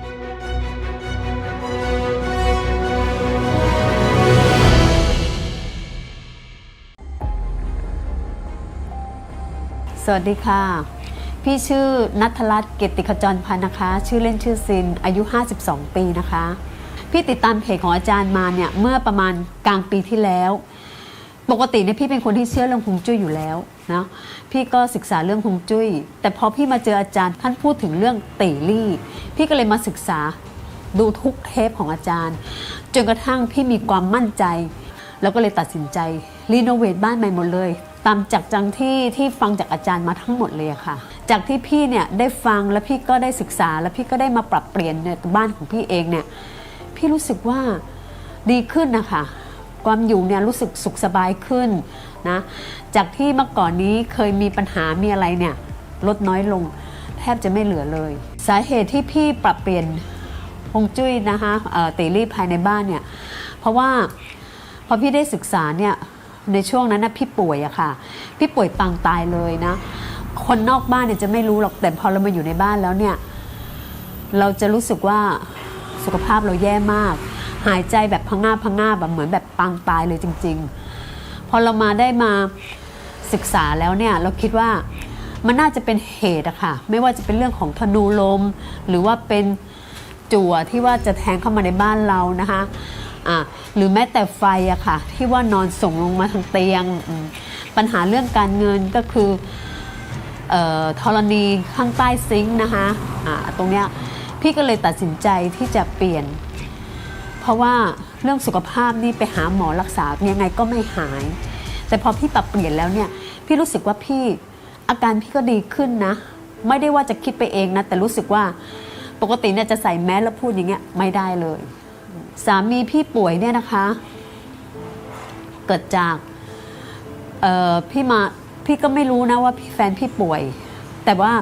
สวัสดีค่ะ พี่ชื่อนัทรัตน์เกยรติขจรพันธ์นะคะ ชื่อเล่นชื่อซิน อายุ 52 ปีนะคะ พี่ติดตามเพจของอาจารย์มาเนี่ยเมื่อประมาณกลางปีที่แล้ว ปกติเนี่ยพี่เป็นคนที่เชื่อเรื่องฮวงจุ้ยอยู่แล้ว นะพี่ก็ศึกษาเรื่องฮวงจุ้ย แต่พอพี่มาเจออาจารย์ท่านพูดถึงเรื่องตีลี่ พี่ก็เลยมาศึกษาดูทุกเทปของอาจารย์ จนกระทั่งพี่มีความมั่นใจ แล้วก็เลยตัดสินใจรีโนเวทบ้านใหม่หมดเลย ตามจากจังที่ที่ฟังจากอาจารย์มาทั้งหมดเลยค่ะ จากที่พี่เนี่ยได้ฟังแล้วพี่ก็ได้ศึกษาแล้วพี่ก็ได้มาปรับเปลี่ยนในบ้านของพี่เองเนี่ยพี่รู้สึกว่าดีขึ้นนะคะ ความอยู่เนี่ยรู้สึกสุขสบายขึ้นนะจากที่เมื่อก่อนนี้เคยมีปัญหามีอะไรเนี่ยลดน้อยลง แทบจะไม่เหลือเลย สาเหตุที่พี่ปรับเปลี่ยนฮงจุ้ยนะคะตีรีภายในบ้านเนี่ยเพราะว่าพอพี่ได้ศึกษาเนี่ยในช่วงนั้นนะพี่ป่วยอะค่ะ พี่ป่วยปางตายเลยนะ คนนอกบ้านเนี่ยจะไม่รู้หรอกแต่พอเรามาอยู่ในบ้านแล้วเนี่ย เราจะรู้สึกว่าสุขภาพเราแย่มาก หายใจแบบพังาบพังาบแบบเหมือนแบบปางตายเลยจริง ๆ พอเรามาได้มาศึกษาแล้วเนี่ยเราคิดว่ามันน่าจะเป็นเหตุอะค่ะ ไม่ว่าจะเป็นเรื่องของธนูลม หรือว่าเป็นจั่วที่ว่าจะแทงเข้ามาในบ้านเรานะคะอะหรือแม้แต่ไฟอะค่ะ ที่ว่านอนส่งลงมาทางเตียง ปัญหาเรื่องการเงินก็คืออธรณีข้างใต้ซิงค์นะคะอ่าตรงเนี้ยพี่ก็เลยตัดสินใจที่จะเปลี่ยน ราะว่าเรื่องสุขภาพนี่ไปหาหมอรักษายังไงก็ไม่หาย แต่พอพี่ปรับเปลี่ยนแล้วเนี่ยพี่รู้สึกว่าพี่อาการพี่ก็ดีขึ้นนะ ไม่ได้ว่าจะคิดไปเองนะ แต่รู้สึกว่าปกติเนี่ยจะใส่แมสแล้วพูดอย่างเงี้ยไม่ได้เลย สามีพี่ป่วยเนี่ยนะคะ เกิดจากเอ่อพี่มาพี่ก็ไม่รู้นะว่าพี่แฟนพี่ป่วย แต่ว่า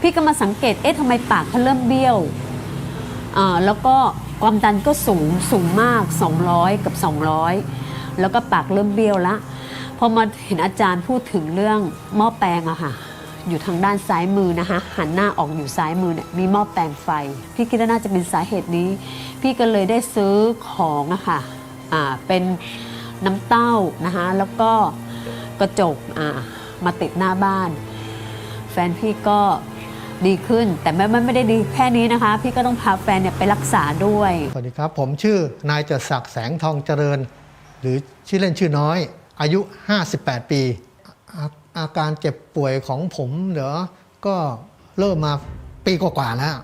พี่ก็มาสังเกตเอ๊ะทำไมปากเขาเริ่มเบี้ยวอ่าแล้วก็ความดันก็สูงสูงมาก 200 กับ 200 แล้วก็ปากเริ่มเบี้ยวละพอมาเห็นอาจารย์พูดถึงเรื่องหม้อแปลงอะค่ะ อยู่ทางด้านซ้ายมือนะคะ หันหน้าออกอยู่ซ้ายมือเนี่ยมีหม้อแปลงไฟ พี่คิดว่าน่าจะเป็นสาเหตุนี้ พี่ก็เลยได้ซื้อของอะค่ะอ่าเป็นน้ำเต้านะคะแล้วก็กระจกอ่ามาติดหน้าบ้าน แฟนพี่ก็ ดีขึ้น แต่ไม่ไม่ไม่ได้ดีแค่นี้นะคะ พี่ก็ต้องพาแฟนเนี่ยไปรักษาด้วย สวัสดีครับ ผมชื่อนายเจดศักดิ์แสงทองเจริญ หรือชื่อเล่นชื่อน้อย อายุ 58 ปีอาอาการเจ็บป่วยของผมเดี๋ยวก็เริ่มมาปีกว่าๆแล้ว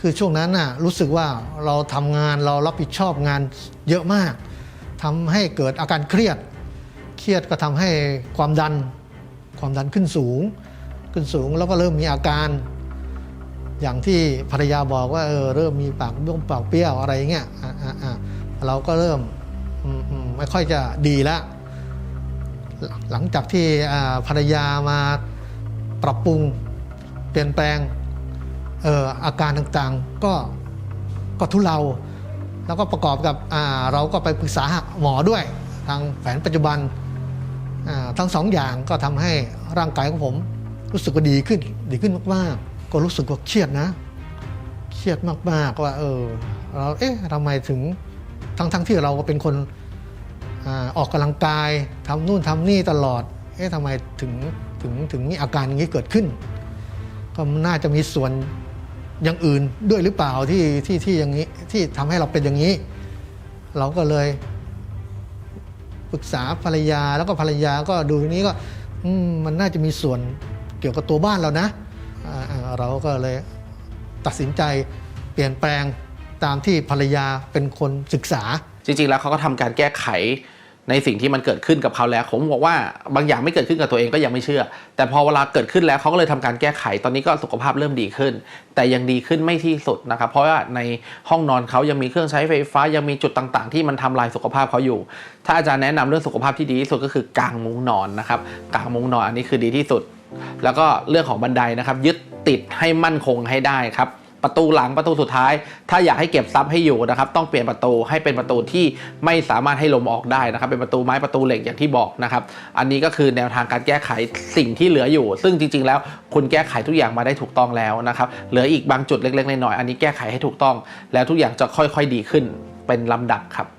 คือช่วงนั้นน่ะรู้สึกว่าเราทำงานเรารับผิดชอบงานเยอะมากทำให้เกิดอาการเครียด เครียดก็ทำให้ความดัน ความดันขึ้นสูง ขึ้นสูง แล้วก็เริ่มมีอาการ อย่างที่ภรรยาบอกว่าเออเริ่มมีปากเบี้ยวปากเปรี้ยวอะไรเงี้ยอะอะอะเราก็เริ่มไม่ค่อยจะดีแล้วหลังจากที่ภรรยามาปรับปรุงเปลี่ยนแปลงเอออาการต่างๆก็ก็ทุเลาแล้วก็ประกอบกับเราก็ไปปรึกษาหมอด้วย ทางแผนปัจจุบันทั้งสองอย่างก็ทำให้ร่างกายของผม รู้สึกว่าดีขึ้น ดีขึ้นมากๆ ก็รู้สึกว่าเครียดนะ เครียดมากๆว่า เออ เราเอ๊ะทำไมถึงทั้งทั้งที่เราก็เป็นคนอออกกำลังกายทำนู่นทำนี่ตลอด เอ๊ะทำไมถึงถึงถึงมีอาการอย่างนี้เกิดขึ้น ก็น่าจะมีส่วนอย่างอื่นด้วยหรือเปล่าที่ที่ที่อย่างนี้ที่ทำให้เราเป็นอย่างนี้ เราก็เลยปรึกษาภรรยาแล้วก็ภรรยาก็ดูทีนี้ก็มันน่าจะมีส่วน เกี่ยวกับตัวบ้านเรานะเราก็เลยตัดสินใจเปลี่ยนแปลงตามที่ภรรยาเป็นคนศึกษา จริง ๆ แล้วเขาก็ทำการแก้ไขในสิ่งที่มันเกิดขึ้นกับเขาแล้ว ผมบอกว่าบางอย่างไม่เกิดขึ้นกับตัวเองก็ยังไม่เชื่อ แต่พอเวลาเกิดขึ้นแล้วเขาก็เลยทำการแก้ไข ตอนนี้ก็สุขภาพเริ่มดีขึ้น แต่ยังดีขึ้นไม่ที่สุดนะครับ เพราะว่าในห้องนอนเขายังมีเครื่องใช้ไฟฟ้า ยังมีจุดต่างๆ ที่มันทำลายสุขภาพเขาอยู่ ถ้าอาจารย์แนะนำเรื่องสุขภาพที่ดีที่สุดก็คือกางมุ้งนอนนะครับ กางมุ้งนอนอันนี้คือดีที่สุด แล้วก็เรื่องของบันไดนะครับยึดติดให้มั่นคงให้ได้ครับประตูหลังประตูสุดท้าย ถ้าอยากให้เก็บทรัพย์ให้อยู่นะครับ ต้องเปลี่ยนประตูให้เป็นประตูที่ไม่สามารถให้ลมออกได้นะครับ เป็นประตูไม้ประตูเหล็กอย่างที่บอกนะครับ อันนี้ก็คือแนวทางการแก้ไขสิ่งที่เหลืออยู่ ซึ่งจริง ๆ แล้วคุณแก้ไขทุกอย่างมาได้ถูกต้องแล้วนะครับ เหลืออีกบางจุดเล็กๆน้อยๆอันนี้แก้ไขให้ถูกต้อง แล้วทุกอย่างจะค่อย ๆ ดีขึ้นเป็นลำดับครับ